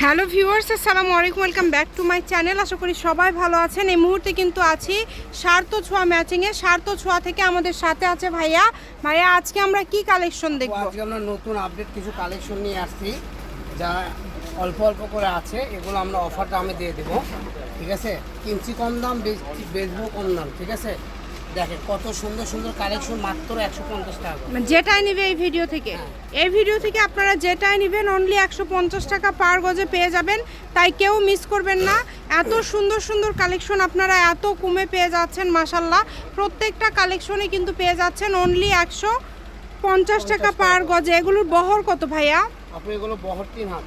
Hello viewers আসসালামু আলাইকুম welcome back to my channel. আশা করি সবাই ভালো আছেন। এই মুহূর্তে কিন্তু আছি সার্থ ছোঁয়া ম্যাচিংয়ে সার্থ ছোঁয়া থেকে আমাদের সাথে আছে ভাইয়া। ভাইয়া আজকে আমরা কি কালেকশন দেখব? আজকে আমরা নতুন আপডেট কিছু কালেকশন নিয়ে আসছি যা অল্প অল্প করে আছে। এগুলো আমরা অফারটা আমি দিয়ে দেবো। ঠিক আছে? কিনছি কম দাম বেচ- বেচবো কম দাম। ঠিক আছে? দেখেন কত সুন্দর সুন্দর কালেকশন মাত্র একশো পঞ্চাশ টাকা মানে যেটাই নিবে এই ভিডিও থেকে। এই ভিডিও থেকে আপনারা যেটাই নেবেন অনলি একশো পঞ্চাশ টাকা পার গজে পেয়ে যাবেন। তাই কেউ মিস করবেন না। এত সুন্দর সুন্দর কালেকশন আপনারা এত কমে পেয়ে যাচ্ছেন মাসাল্লাহ প্রত্যেকটা কালেকশনে কিন্তু পেয়ে যাচ্ছেন অনলি একশো পঞ্চাশ টাকা পার গজে। এগুলোর বহর কত ভাইয়া? আপনি এগুলো বহর তিন হাত।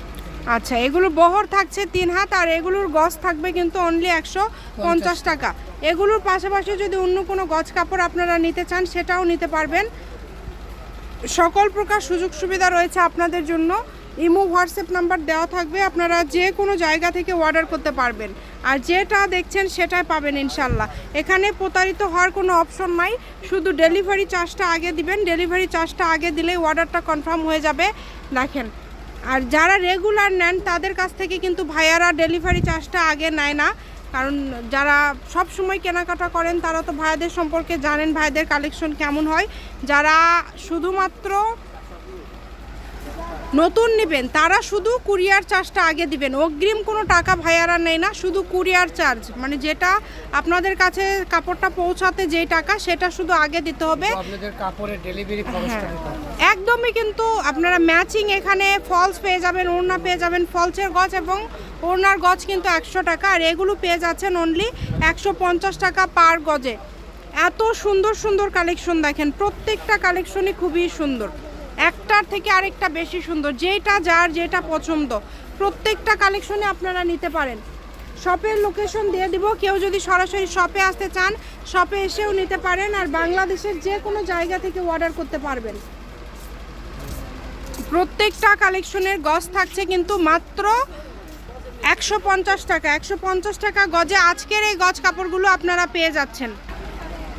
আচ্ছা এগুলোর বহর থাকছে তিন হাত আর এগুলোর গজ থাকবে কিন্তু অনলি একশো পঞ্চাশ টাকা। এগুলোর পাশাপাশি যদি অন্য কোনো গজ কাপড় আপনারা নিতে চান, সেটাও নিতে পারবেন। সকল প্রকার সুযোগ সুবিধা রয়েছে আপনাদের জন্য। ইমো, হোয়াটসঅ্যাপ নাম্বার দেওয়া থাকবে, আপনারা যে কোনো জায়গা থেকে অর্ডার করতে পারবেন। আর যেটা দেখছেন সেটাই পাবেন ইনশাল্লাহ এখানে প্রতারিত হওয়ার কোনো অপশন নাই, শুধু ডেলিভারি চার্জটা আগে দিবেন। ডেলিভারি চার্জটা আগে দিলেই অর্ডারটা কনফার্ম হয়ে যাবে। দেখেন আর যারা রেগুলার নেন, তাদের কাছ থেকে কিন্তু ভাইয়ারা ডেলিভারি চার্জটা আগে নেয় না। কারণ যারা সব সময় কেনাকাটা করেন, তারা তো ভাইয়াদের সম্পর্কে জানেন ভাইদের কালেকশন কেমন হয়। যারা শুধুমাত্র নতুন নেবেন। তারা শুধু কুরিয়ার চার্জটা আগে দিবেন। অগ্রিম কোনো টাকা ভাইয়ারা নেয় না শুধু কুরিয়ার চার্জ। মানে যেটা আপনাদের কাছে কাপড়টা পৌঁছাতে যেই টাকা সেটা শুধু আগে দিতে হবে। আপনাদের কাপড়ের ডেলিভারি হবে। একদমই কিন্তু আপনারা ম্যাচিং এখানে ফলস পেয়ে যাবেন ওড়না পেয়ে যাবেন ফলসের গছ এবং ওড়নার গছ কিন্তু একশো টাকা। আর এগুলো পেয়ে যাচ্ছেন অনলি একশো পঞ্চাশ টাকা পার গজে। এত সুন্দর সুন্দর কালেকশন দেখেন। প্রত্যেকটা কালেকশনই খুবই সুন্দর। একটার থেকে আরেকটা বেশি সুন্দর। যেটা যার যেটা পছন্দ। প্রত্যেকটা কালেকশনে আপনারা নিতে পারেন। শপের লোকেশন দিয়ে দিব। কেউ যদি সরাসরি শপে আসতে চান শপে এসেও নিতে পারেন আর বাংলাদেশের যে কোনো জায়গা থেকে অর্ডার করতে পারবেন। প্রত্যেকটা কালেকশনের গজ থাকছে কিন্তু মাত্র একশো পঞ্চাশ টাকা। একশো পঞ্চাশ টাকা গজে আজকের এই গজ কাপড়গুলো আপনারা পেয়ে যাচ্ছেন।